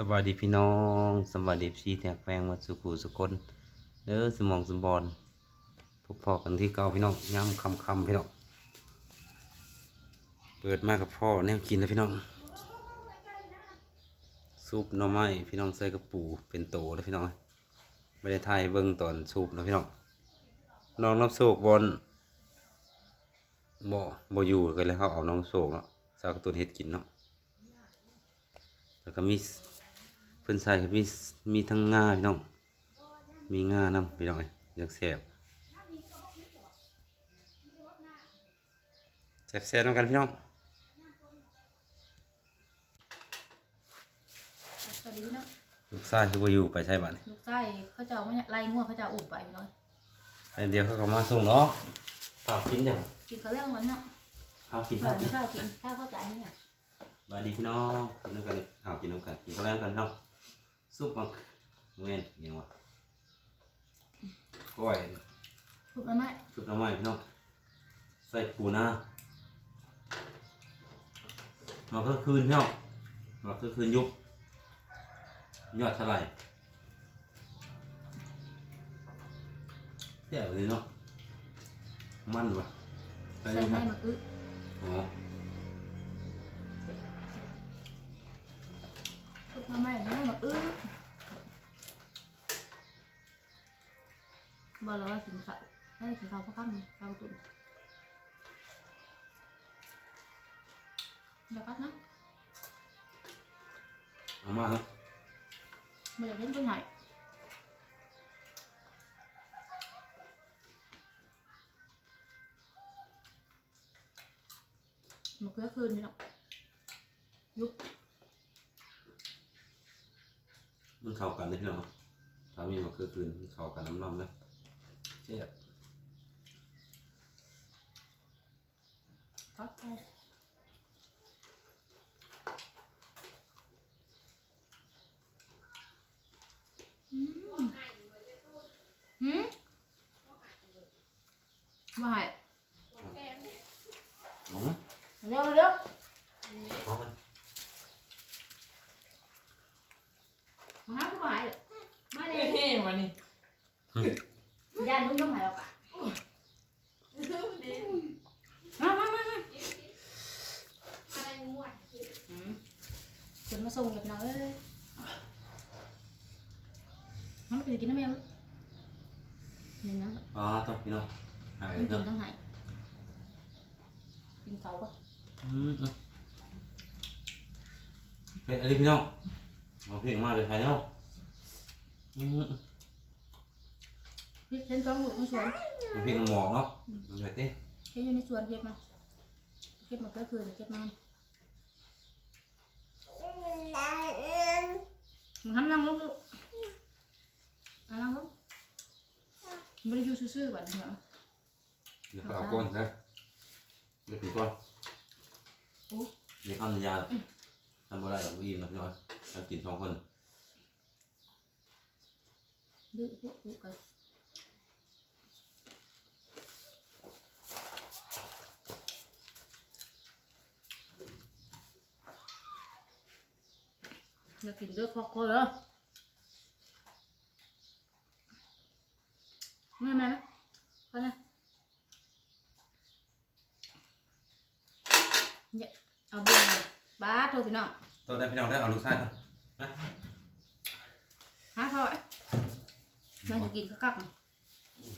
สวัสดีพี่น้องสวัสดีพี่แท็กแฟงมาสุขูสุคนเด้อสมองสมบอลพบพอกันที่เก่าพี่น้องย้ำคำคำพี่น้องเปิดมากกับพ่อแนวกินนะพี่น้องซุปหน่อไม้พี่น้องใส่กระปูเป็นโตแล้วพี่น้องไม่ได้ทายเบิ้งตอนซุปนะพี่น้องน้องน้ำโศกบอลบ่บ่อยู่กันเลยเขาเอาน้องโศกเนาะสากาตูนเฮ็ดกินเนาะแล้วก็มี เพิ่นใส่ก็มีมีทั้งงาพี่น้อง มีงานํพี่น้องเอ้ยอยากแซ่บแซ่บแซ่บๆนำกันพี่น้องสวัสดีพี่น้องลูกชายคือบ่อยู่ไปใช่บัดนี้ลูกไส้เขาจะเอามาเนี่ยไล่ง่วงเขาจะเอาอุ่มไปพี่น้อยอันเดียวเขาก็มาส่งเนาะฝากกินจังกินเขาวเรื่องวันเนาะเอากินก่ข้าอวนกินข้าวกินข้าวเข้าใจเนี่ยบายดีพี่น้องกินน้ำกันเอากินน้ำกันกินข้าวแรงกันเนาะ ซุปมังเว้นอิหยังวะก้อยพูดมาไหมชุดน้ำใหม่พี่น้องใส่ปูนามาก็คืนพี่น้องมาก็คืนยุบยอดเท่าไหร่แย่เลยเนาะมันวะใส่ใส่ลงไปให้มาอึอ๋อพูดมาไหม บอกแล้วว่ากินข้าวให้กินข้าวเพราะข้าวข้าวตุ๋นเดี๋ยวกัดนะเอามาครับไม่อยากเล่นตัวไหนมาเกลือคืนนี่หรอกยุบมันเข้ากันเลยพี่น้องถ้ามีมาคือคืนมันเข้ากันน้ำน้ำ เลยแซ่บพักไปอืมหืมว่าไงอ๋อเร็วเร็วพอมันมาหาผู้หายมาเลยเท่มานี่ย่านมึงต้องหายออกอะมามามามาอืมจนมาส่งกับน้องเอ้ยมันไปกินน้ำแมวนี่นะ อ๋อต่อพี่น้องหาย มัน เนาะ กินทั้งไหน กินเขาปะอืมอืมเฮ้ยอันนี้พี่น้องเอาเพลงมาเลยไทยเนาะอืมพี่เช่นสองลูกในสวนเอาเพลงหมอกเนาะมันไปเต้เช่นอยู่ในสวนเก็บมาเก็บมาก็คือเก็บมามันทำนั่งลงลูกอะนั่งลงไม่ได้อยู่ซื่อๆแบบนี้เหรอ เดี๋ยวเอาก้อนนะ เดี๋ยวถือก้อนโอ้เดี๋ยวข้ามยาทำบ่ได้หรอกอิ่มนะพี่น้องเรากินสองคน ดื้อดื้อดื้อกันอยากกินเด้อคอกคอเหรอแม่แม่นะพอนะเนี่ยเอาเบื่อบ้าโทรพี่น้อง ตัวได้ พี่น้องได้เอาลูกชายก่อนนะหาเขาไอ้แม่จะกินก็กัก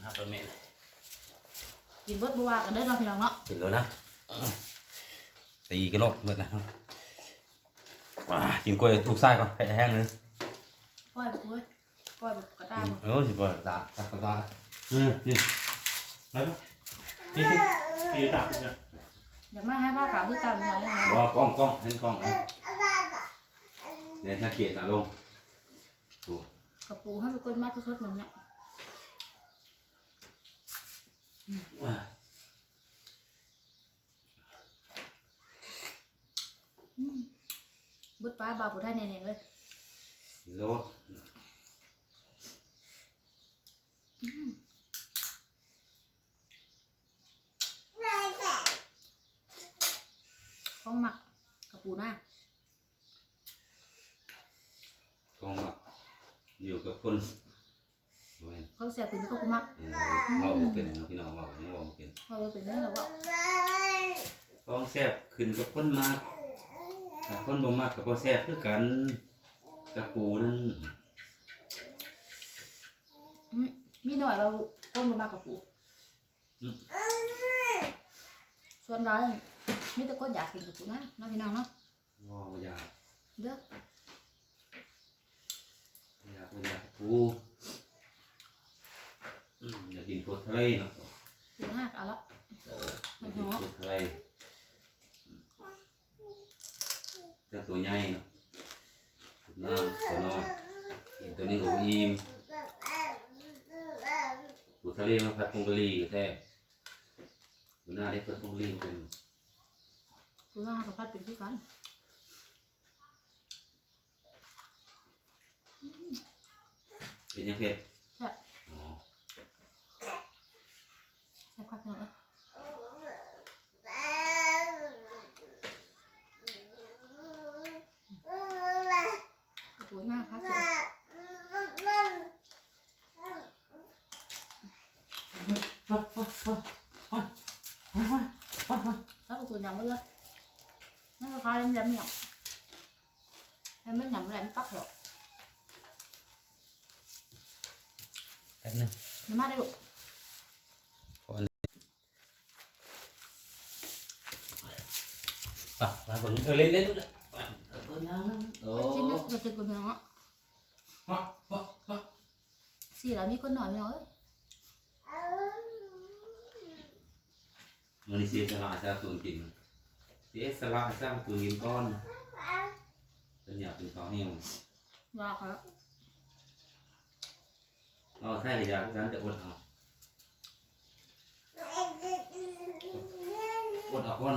หาตัวเมนกินเบิดบัวกันเด้อเน้องพี่น้องเนาะกินแล้วนะตีกันโลกเมื่อนะว้ากินกล้วยลูกชายก่อนให้แห้งเลยก้อยแบบเว้ยก้อยแบบกระด้างเออสิบ่ตาตาตาอืมนี่แล้วนี่ตีตับเนี่ยอยากมาให้ผ้าขาวที่ตามเนี่ยนะว่ากล้องกล้องเห็นกล้องนะ เดี๋ยวถ้าเกียรติลงกระปูให้เป็นคนมาทุกๆเหมือนเนี่ยเบิดป้าบาบุได้เนี่ยเลยโลของหมักกระปูหน้า อยู่กับคนโอ้ยเขาแซ่บเป็นเขาก็มักเออเว้าบ่เป็นเนาะพี่น้องเว้ายังเว้าบ่เป็นเขาเลยเป็นเรื่องแล้วว่าต้องแซ่บขึ้นกับคนมากถ้าคนบ่มากก็บ่แซ่บคือกันกับปูนั่นอืมมีหน่อยเราต้มลงมากับปูส่วนร้ายมีแต่คนอยากกินกับปูนะน้องพี่น้องเนาะ Ukraina. Den här alla. Ja. Ukraina. Các tổ nhai nó. Nam, Sài Gòn. Tổ ninh của Im. Của Thái Liên nó phải không ly của thế. Của Na đấy phải không ly của mình. Của Na phải phát triển cái cắn. เป็นยังไง Thêm khoác nữa. Nó, mà khá sữa Đó là chuối nằm luôn Nó có khó lắm lắm nhọc Em mới nằm lại em tóc rồi Cắt nè. Nó mát đấy rồi ปักหรอกแป๊บนึงน้ำมาได้ลูกป่ะมาผมเธอเล่นเล่นด้วยป่ะเออน้ำโอ้ชิ้นนึงจะกินกับเนื้อฮะฮะฮะสี่แล้วมีคนหน่อยไหมเนาะมันนี่เสียสละซะตัวจริงเสียสละซะตัวกินก้อนเป็นอยากเป็นข้าวเหนียวว่าเขาเอาใช่เลยอยากฉันจะอดเอาอดเอาก้อน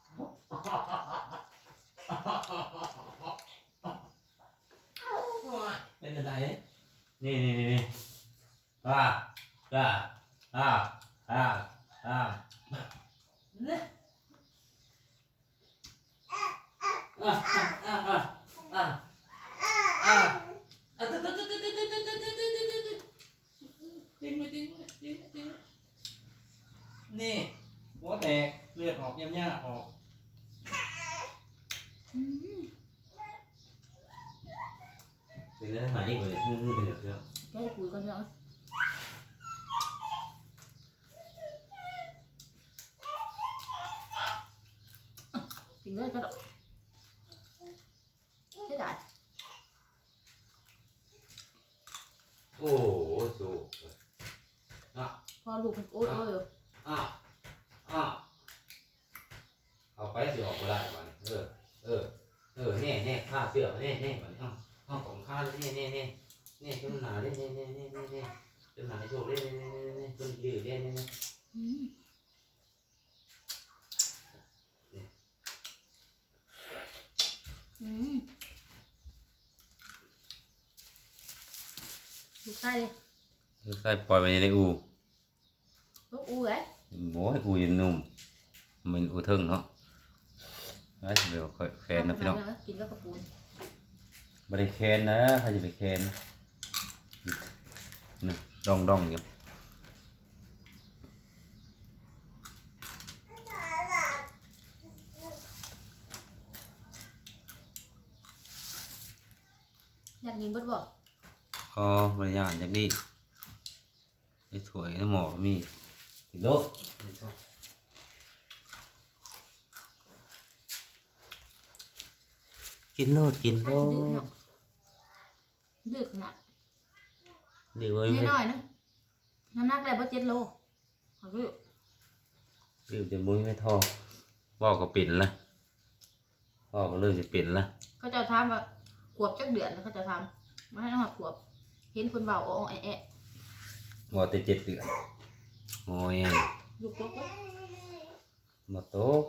Bên bên này ấy. Nè nè nè nè. À, à, à, à, à. Nè. À, à. cái này này của mua mua cái động thế đại ôi trời à con lục ôi ôi à à học cái gì học lại bạn ừ ừ ừ nè nè pha sửa nè nè bạn không ข้าเนี่นี่นี่นี่ขึ้นหนาเล่นี่นี่นี่นี่นี่ขึ้นหนาโชว์เล่นี่นี่นี่นี่ขึ้นยืดเล่นี่นี่ลูกไส้เลยลูกไส้ปล่อยไปในอูลูอูเหรอโอ้ยอูยังนุ่มมันอูทึ่งเนาะเดี๋ยวค่อยแฟนนะพี่น้องกินก็กรปูน ไม่ได้แคนนะใครจะไปแคนนี่ดองดองอยู่อยากกินเบดบ่อ๋อบริยานจากนี้ไอ้ถวยไอ้หมอมีติดโลกกินโลดกินโลดื้อ ดเนาะดื้อขนาดเดี๋ยวไว้นิดไม่หน่อยนะน้ำหนักได้บ่เจ็ดโลเอาดื้อเดี๋ยวจะมุ้ยไม่ทอบอกก็เป็นละบอกก็เริ่มจะเป็นละเขาจะทำว่าขวบจักเดือนแล้วเขาจะทำมาให้น้องขวบ เห็นคนเบาโอ้แอะแอะบอกแต่เจ็ดเดือนโอ้ยลูกลูกมาโตก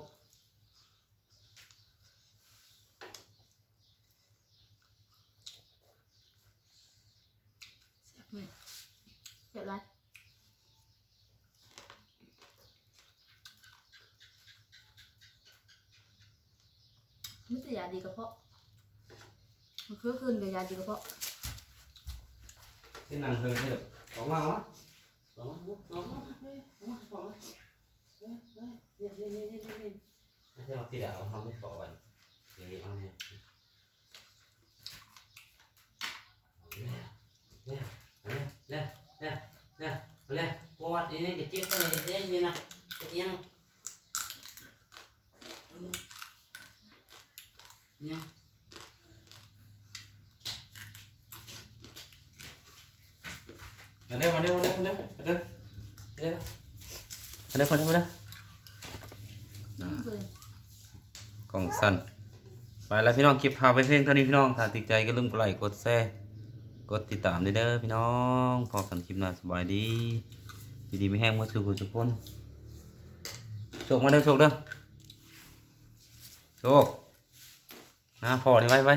เดี๋ยวไรไม่ใช่ยาดีกระเพาะมันคือคืนกับยาดีกระเพาะ cái nàng thường thì được có ngon á có ngon á có ngon á có ngon á nhìn nhìn nhìn nhìn nhìn thế mà khi đảo không biết bỏ vậy thì nghĩ ngon nha nè nè nè nè Nè, nè, nè, qua đi cái chiếc này đến như nào, tự nhiên. Nha. Ở đây, ở đây, ở đây, ở đây, ở đây, ở đây, ở đây, ở đây, còn sần. ไปแล้วพี่น้องคลิปพาไปเพลงเท่านี้พี่น้องถ้าติดใจก็ลืมกดไลค์กดแชร์ กดติดตามด้เด้อพี่น้องพอกันคลิปหน้าสบายดีดีดีไม่แห้งมาสู่คุณทุกคนโชคมาเด้อโชคเด้อโชคนะพอได้ไว้ไว้